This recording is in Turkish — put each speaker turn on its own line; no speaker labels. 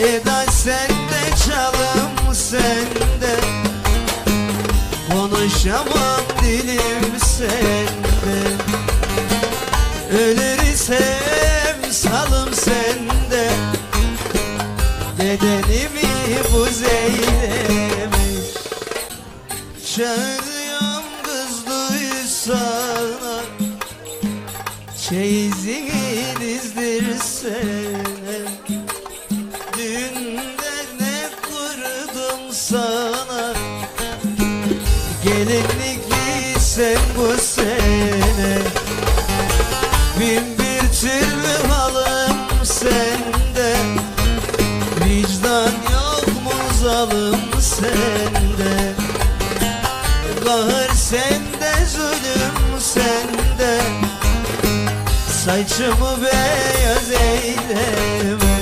Eda sende çalım sende Konuşamam dilim sende. Ölürsem salım sende Bedenimi buz eylemiş Çağırıyorum kız duysana. Çeyizini dizdirsene sana. Gelinlik giysen bu sene. Bin bir türlü halım sende. Vicdan yok mu zalim sende? Kahır sende zulüm sende. Saçımı beyaz eyleme